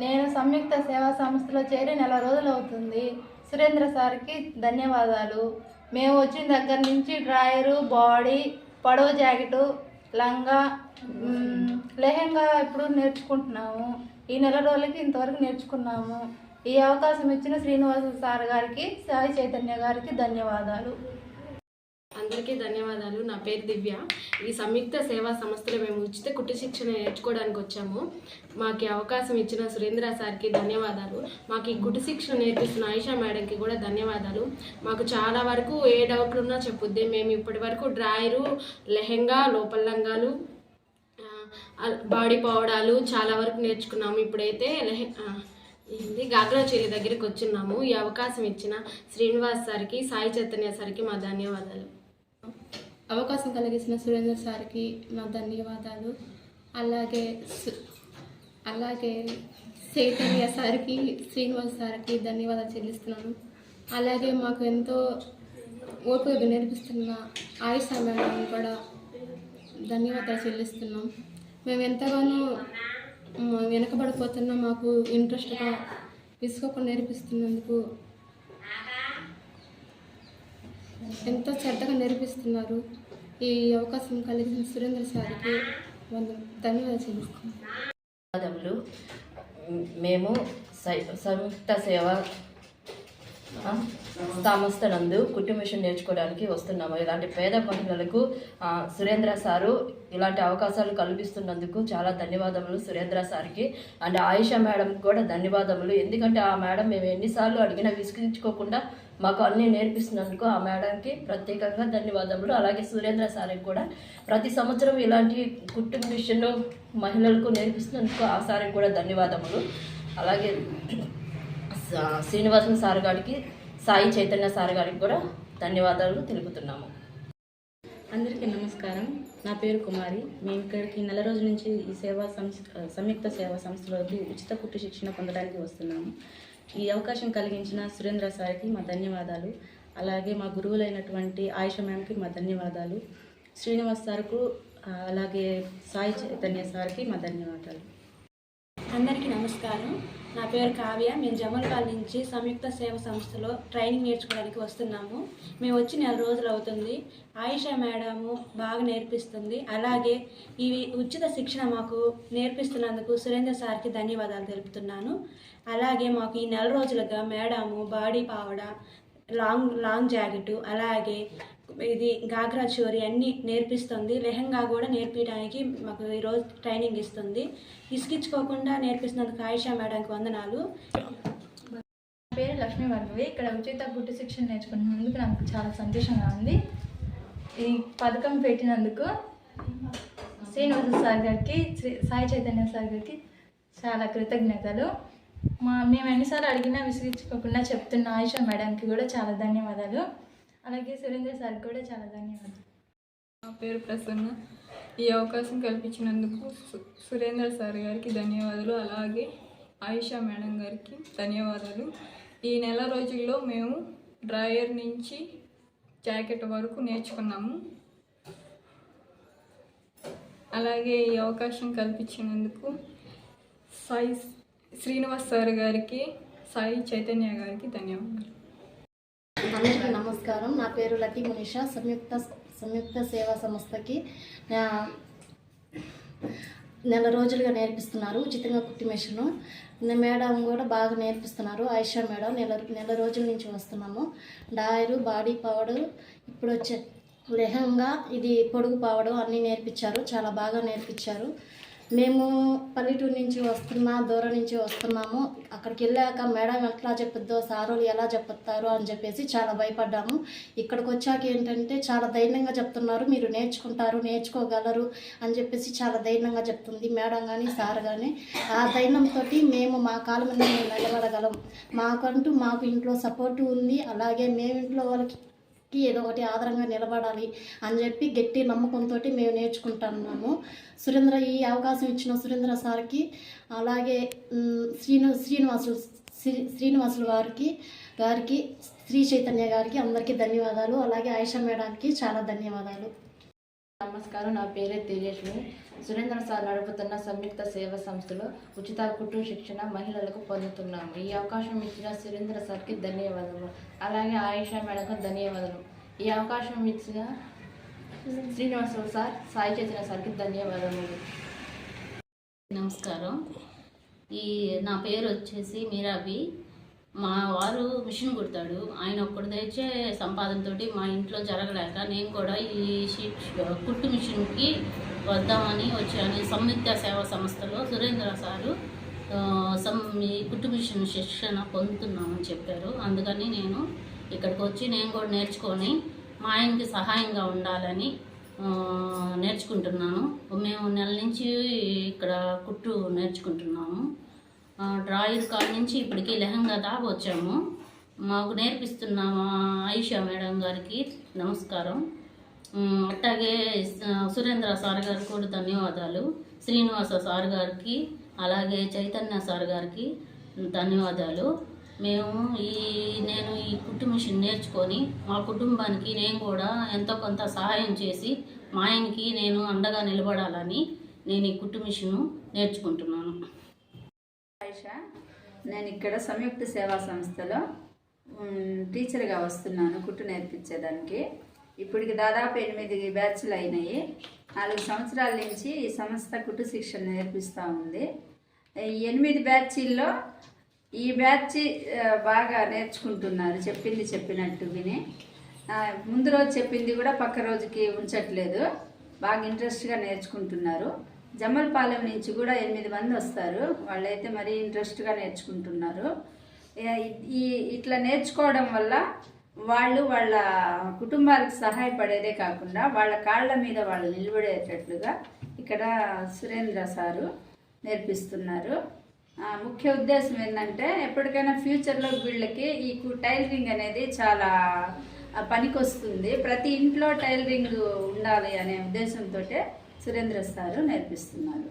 నేను సంయుక్త సేవా సంస్థలో చేరి నెల రోజులు అవుతుంది సురేంద్ర సార్కి ధన్యవాదాలు. మేము వచ్చిన దగ్గర నుంచి డ్రాయరు బాడీ పడవ జాకెటు లంగా లెహెంగా ఇప్పుడు నేర్చుకుంటున్నాము. ఈ నెల రోజులకి ఇంతవరకు నేర్చుకున్నాము. ఈ అవకాశం ఇచ్చిన శ్రీనివాస సార్ గారికి సాయి చైతన్య గారికి ధన్యవాదాలు. అందరికీ ధన్యవాదాలు. నా పేరు దివ్య. ఈ సంయుక్త సేవా సంస్థలో మేము ఉచిత కుట్టు శిక్షణ నేర్చుకోవడానికి వచ్చాము. మాకు అవకాశం ఇచ్చిన సురేంద్ర సార్కి ధన్యవాదాలు. మాకు ఈ కుట్టు శిక్షణ నేర్పిస్తున్న ఆయిషా మేడంకి కూడా ధన్యవాదాలు. మాకు చాలా వరకు ఏ డౌట్లు ఉన్నా చెప్పుద్ది. మేము ఇప్పటి వరకు డ్రాయరు లెహెంగా లోపల లంగాలు బాడీ పౌడాలు చాలా వరకు నేర్చుకున్నాము. ఇప్పుడైతే లెహె ఇది గాగ్రా చెల్లి దగ్గరికి వచ్చున్నాము ఈ అవకాశం ఇచ్చిన శ్రీనివాస్ సార్కి సాయి చైతన్య సార్కి మా ధన్యవాదాలు. అవకాశం కలిగించిన సురేందర్ సార్కి నా ధన్యవాదాలు. అలాగే సు- అలాగే చైతన్య సార్కి శ్రీనివాస్ సార్కి ధన్యవాదాలు చెల్లిస్తున్నాను. అలాగే మాకు ఎంతో ఓపిక నేర్పిస్తున్న ఆయుషా మేడం కూడా ధన్యవాదాలు చెల్లిస్తున్నాం. మేము ఎంతగానో వెనకబడిపోతున్నా మాకు ఇంట్రెస్ట్గా విసుకోకుండా నేర్పిస్తున్నందుకు ఎంతో శ్రద్ధగా నేర్పిస్తున్నారు. ఈ అవకాశం కలిగిన సురేంద్ర సార్కి ధన్యవాదాలు చెల్లిస్తున్నాను. ధన్యవాదములు. మేము సై- సంయుక్త సేవ ఆ, సంస్థ నందు కుట్టు నేర్చుకోవడానికి వస్తున్నాము. ఇలాంటి పేద మహిళలకు సురేంద్ర సారు ఇలాంటి అవకాశాలు కల్పిస్తున్నందుకు చాలా ధన్యవాదములు సురేంద్ర సార్కి. అండ్ ఆయుష మేడం కూడా ధన్యవాదములు. ఎందుకంటే ఆ మేడం మేము ఎన్నిసార్లు అడిగినా విసిగించుకోకుండా మాకు అన్నీ నేర్పిస్తున్నందుకు ఆ మేడంకి ప్రత్యేకంగా ధన్యవాదములు. అలాగే సురేంద్ర సార్కి కూడా ప్రతి సంవత్సరం ఇలాంటి కుట్టు మిషన్ మహిళలకు నేర్పిస్తున్నందుకు ఆ సార్కి కూడా ధన్యవాదములు. అలాగే శ్రీనివాసన్ సార్ గారికి సాయి చైతన్య సార్ గారికి కూడా ధన్యవాదాలు తెలుపుతున్నాము. అందరికీ నమస్కారం. నా పేరు కుమారి. మేము ఇక్కడికి నెల రోజుల నుంచి ఈ సేవా సంస్థ సంయుక్త సేవా సంస్థలోకి ఉచిత కుట్టు శిక్షణ పొందడానికి వస్తున్నాము. ఈ అవకాశం కలిగించిన సురేంద్ర సార్కి మా ధన్యవాదాలు. అలాగే మా గురువులైనటువంటి ఆయుష మ్యామ్కి మా ధన్యవాదాలు. శ్రీనివాస్ సార్కు అలాగే సాయి చైతన్య సార్కి మా ధన్యవాదాలు. అందరికీ నమస్కారం. నా పేరు కావ్య. మేము జమల్పాల్ నుంచి సంయుక్త సేవ సంస్థలో ట్రైనింగ్ నేర్చుకోవడానికి వస్తున్నాము. మేము వచ్చి నెల రోజులు అవుతుంది. ఆయిషా మేడము బాగా నేర్పిస్తుంది. అలాగే ఈ ఉచిత శిక్షణ మాకు నేర్పిస్తున్నందుకు సురేంద్ర సార్కి ధన్యవాదాలు తెలుపుతున్నాను. అలాగే మాకు ఈ నెల రోజులుగా మేడము బాడీ పావడ లాంగ్ లాంగ్ జాకెట్ అలాగే ఇది గాగ్రా చోరీ అన్నీ నేర్పిస్తుంది. లెహంగా కూడా నేర్పించడానికి మాకు ఈరోజు ట్రైనింగ్ ఇస్తుంది. ఇసుకించుకోకుండా నేర్పిస్తున్నందుకు ఆయిషా మేడంకి వందనాలు. నా పేరు లక్ష్మీ వర్గవి ఇక్కడ ఉచిత గుట్టు శిక్షణ నేర్చుకున్నందుకు నాకు చాలా సంతోషంగా ఉంది. ఈ పథకం పెట్టినందుకు శ్రీనివాస సార్ గారికి శ్రీ సాయి చైతన్య సార్ గారికి చాలా కృతజ్ఞతలు. మా మేము ఎన్నిసార్లు అడిగినా విసిగించుకోకుండా చెప్తున్న ఆయుష మేడంకి కూడా చాలా ధన్యవాదాలు. అలాగే సురేంద్ర సార్ కూడా చాలా ధన్యవాదాలు. నా పేరు ప్రసన్న. ఈ అవకాశం కల్పించినందుకు సురేందర్ సురేంద్ర సార్ గారికి ధన్యవాదాలు. అలాగే ఆయిషా మేడం గారికి ధన్యవాదాలు. ఈ నెల రోజుల్లో మేము డ్రాయర్ నుంచి జాకెట్ వరకు నేర్చుకున్నాము. అలాగే ఈ అవకాశం కల్పించినందుకు సాయి శ్రీనివాస్ సార్ గారికి సాయి చైతన్య గారికి ధన్యవాదాలు. అందరికీ నమస్కారం. నా పేరు లతి మునిషా. సంయుక్త సంయుక్త సేవా సంస్థకి నెల రోజులుగా నేర్పిస్తున్నారు ఉచితంగా కుట్టి మిషను. మేడం కూడా బాగా నేర్పిస్తున్నారు. ఆయిషా మేడం నెల నెల రోజుల నుంచి వస్తున్నాము. డాయరు బాడీ పౌడర్ ఇప్పుడు వచ్చే లెహంగా ఇది పొడుగు పావడం అన్నీ నేర్పించారు. చాలా బాగా నేర్పించారు. మేము పల్లెటూరు నుంచి వస్తున్నా దూరం నుంచి వస్తున్నాము. అక్కడికి వెళ్ళాక మేడం ఎట్లా చెప్పుద్దో సారు ఎలా చెప్తారు అని చెప్పేసి చాలా భయపడ్డాము. ఇక్కడికి వచ్చాక ఏంటంటే చాలా ధైర్యంగా చెప్తున్నారు మీరు నేర్చుకుంటారు నేర్చుకోగలరు అని చెప్పేసి చాలా ధైర్యంగా చెప్తుంది మేడం కానీ సార్ కానీ ఆ ధైర్యంతో మేము మా కాలం మీద మేము నిలబడగలం. మాకంటూ మాకు ఇంట్లో సపోర్టు ఉంది. అలాగే మేము ఇంట్లో వాళ్ళకి కి ఏదో ఒకటి ఆధారంగా నిలబడాలి అని చెప్పి గట్టి నమ్మకంతో మేము నేర్చుకుంటున్నాము సురేంద్ర ఈ అవకాశం ఇచ్చిన సురేంద్ర సార్కి అలాగే శ్రీను శ్రీనివాసులు శ్రీ శ్రీనివాసులు వారికి గారికి శ్రీ చైతన్య గారికి అందరికీ ధన్యవాదాలు. అలాగే ఆయిషా మేడానికి చాలా ధన్యవాదాలు. నమస్కారం. నా పేరే తేజస్వి సురేంద్ర సార్ నడుపుతున్న సంయుక్త సేవా సంస్థలో ఉచిత కుటుంబ శిక్షణ మహిళలకు పొందుతున్నాము. ఈ అవకాశం ఇచ్చిన సురేంద్ర సార్కి ధన్యవాదాలు అలాగే ఆయుష మేడంకు ధన్యవాదాలు ఈ అవకాశం ఇచ్చిన శ్రీనివాసరావు సార్ సాయి చేసిన సార్కి ధన్యవాదములు. నమస్కారం. ఈ నా పేరు వచ్చేసి మీరాబి. మా వారు మిషన్ కుడతాడు. ఆయన ఒక్కడు తెచ్చే సంపాదనతోటి మా ఇంట్లో జరగలేక నేను కూడా ఈ కుట్టు మిషన్కి వద్దామని వచ్చాను. సంయుక్త సేవా సంస్థలో సురేంద్ర సారు సం ఈ కుట్టు మిషన్ శిక్షణ పొందుతున్నామని చెప్పారు. అందుకని నేను ఇక్కడికి వచ్చి నేను కూడా నేర్చుకొని మా ఆయనకి సహాయంగా ఉండాలని నేర్చుకుంటున్నాను. మేము నెల నుంచి ఇక్కడ కుట్టు నేర్చుకుంటున్నాము. డ్రాయింగ్ డ్రాయర్ కాడ నుంచి ఇప్పటికి లెహంగా దాకా వచ్చాము. మాకు నేర్పిస్తున్న మా ఆయిషా మేడం గారికి? నమస్కారం. ఉమ్, అట్లాగే సురేంద్ర సార్ గారికి కూడా ధన్యవాదాలు. శ్రీనివాస సార్ గారికి అలాగే చైతన్య సార్ గారికి ధన్యవాదాలు. మేము ఈ నేను ఈ కుట్టు మిషన్ నేర్చుకొని మా కుటుంబానికి నేను కూడా ఎంతో కొంత సహాయం చేసి మా ఆయనకి నేను అండగా నిలబడాలని నేను ఈ కుట్టు మిషను నేర్చుకుంటున్నాను. ఆయిష. నేను ఇక్కడ సంయుక్త సేవా సంస్థలో టీచర్గా వస్తున్నాను కుట్టు నేర్పించేదానికి. ఇప్పటికి దాదాపు ఎనిమిది బ్యాచ్లు అయినాయి. నాలుగు సంవత్సరాల నుంచి ఈ సంస్థ కుట్టు శిక్షణ నేర్పిస్తూ ఉంది. ఈ ఎనిమిది బ్యాచీల్లో ఈ బ్యాచ్ బాగా నేర్చుకుంటున్నారు. చెప్పింది చెప్పినట్టు విని. ముందు రోజు చెప్పింది కూడా పక్క రోజుకి ఉంచట్లేదు. బాగా ఇంట్రెస్ట్గా నేర్చుకుంటున్నారు. జమ్మలపాలెం నుంచి కూడా ఎనిమిది మంది వస్తారు. వాళ్ళైతే మరీ ఇంట్రెస్ట్గా నేర్చుకుంటున్నారు. ఈ ఇట్లా నేర్చుకోవడం వల్ల వాళ్ళు వాళ్ళ కుటుంబాలకు సహాయపడేదే కాకుండా వాళ్ళ కాళ్ళ మీద వాళ్ళు నిలబడేటట్లుగా ఇక్కడ సురేంద్ర సారు నేర్పిస్తున్నారు. ముఖ్య ఉద్దేశం ఏంటంటే ఎప్పటికైనా ఫ్యూచర్లో వీళ్ళకి ఈ కు- టైలరింగ్ అనేది చాలా పనికొస్తుంది. ప్రతి ఇంట్లో టైలరింగ్ ఉండాలి అనే ఉద్దేశంతో సురేంద్ర సారు నేర్పిస్తున్నారు.